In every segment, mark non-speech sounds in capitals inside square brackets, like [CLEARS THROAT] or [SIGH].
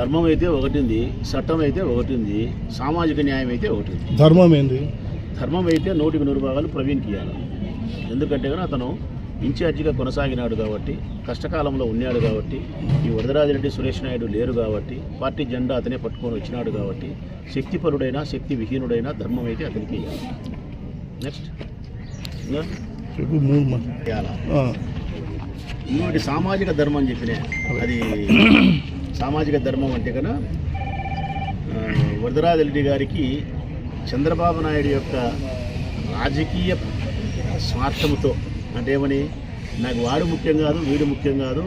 ధర్మం అయితే ఒకటి ఉంది చట్టం అయితే ఒకటి ఉంది సామాజిక న్యాయం అయితే ఒకటి ఉంది ధర్మం ఏంది? ధర్మం అయితే నూటికి నూరు భాగాలు ప్రవీణ్కి ఇవ్వాలి ఎందుకంటే కనుక అతను ఇన్ఛార్జిగా కొనసాగినాడు కాబట్టి కష్టకాలంలో ఉన్నాడు కాబట్టి ఈ వరదరాజిరెడ్డి సురేష్ నాయుడు లేరు కాబట్టి పార్టీ జెండా అతనే పట్టుకొని వచ్చినాడు కాబట్టి శక్తిపరుడైనా శక్తి విహీనుడైనా ధర్మం అయితే అతనికి నెక్స్ట్ ఇంకోటి సామాజిక ధర్మం చెప్పిన అది [CLEARS THROAT] సామాజిక ధర్మం అంటే కనుక వరదరాజరెడ్డి గారికి చంద్రబాబు నాయుడు యొక్క రాజకీయ స్వార్థంతో అంటే ఏమని నాకు వాడు ముఖ్యం కాదు వీడు ముఖ్యం కాదు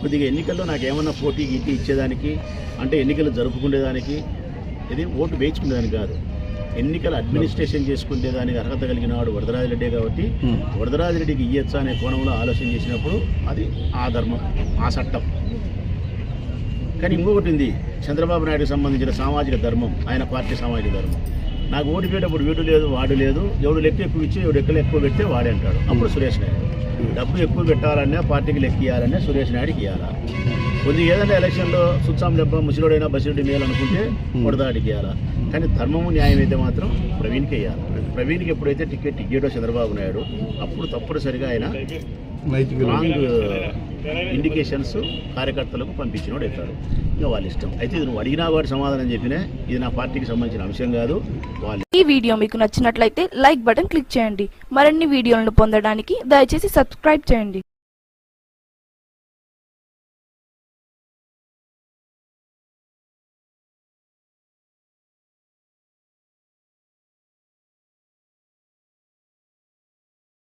కొద్దిగా ఎన్నికల్లో నాకు ఏమన్నా పోటీ గీటీ ఇచ్చేదానికి అంటే ఎన్నికలు జరుపుకునేదానికి ఇది ఓటు వేయించుకునేదానికి కాదు ఎన్నికల అడ్మినిస్ట్రేషన్ చేసుకునేదానికి అర్హత కలిగిన వాడు వరదరాజరెడ్డి కాబట్టి ఉమ్. వరదరాజరెడ్డికి ఇయ్యొచ్చా అనే కోణంలో ఆలోచన చేసినప్పుడు అది ఆ ధర్మం ఆ చట్టం కానీ ఇంకొకటి ఉంది. చంద్రబాబు నాయుడుకి సంబంధించిన సామాజిక ధర్మం. ఆయన పార్టీ సామాజిక ధర్మం. నాకు ఓడిపోయేటప్పుడు వీడు లేదు వాడు లేదు. ఎవడు లెక్క ఎక్కువ ఇచ్చి ఎవడు ఎక్కలు ఎక్కువ పెడితే వాడే అంటాడు. అప్పుడు సురేష్ నాయుడు. డబ్బు ఎక్కువ పెట్టాలన్నా పార్టీకి లెక్క ఇవ్వాలన్నా సురేష్ నాయుడుకి ఇవ్వాలా కొద్దిగా ఏదైనా ఎలక్షన్లో సుత్సాం దెబ్బ ముసలుడైనా బసిరెడ్డి మేలు అనుకుంటే కొడదాడికి ఇవ్వాలా కానీ ధర్మము న్యాయం అయితే మాత్రం ప్రవీణ్కి ఇవ్వాలి ప్రవీణ్కి ఎప్పుడైతే టికెట్ ఇయ్యడో చంద్రబాబు నాయుడు అప్పుడు తప్పనిసరిగా ఆయన నైతిక రాంగ్ ఇండికేషన్స్ కార్యకర్తలకు పంపించినోడు అవుతాడు. ఇంకా వాళ్ళ ఇష్టం. అయితే ఇది నువ్వు అడిగినా వాడు సమాధానం చెప్పినా ఇది నా పార్టీకి సంబంధించిన అంశం కాదు. వాళ్ళు ఈ వీడియో మీకు నచ్చినట్లయితే లైక్ బటన్ క్లిక్ చేయండి. మరిన్ని వీడియోలను పొందడానికి దయచేసి సబ్స్క్రైబ్ చేయండి.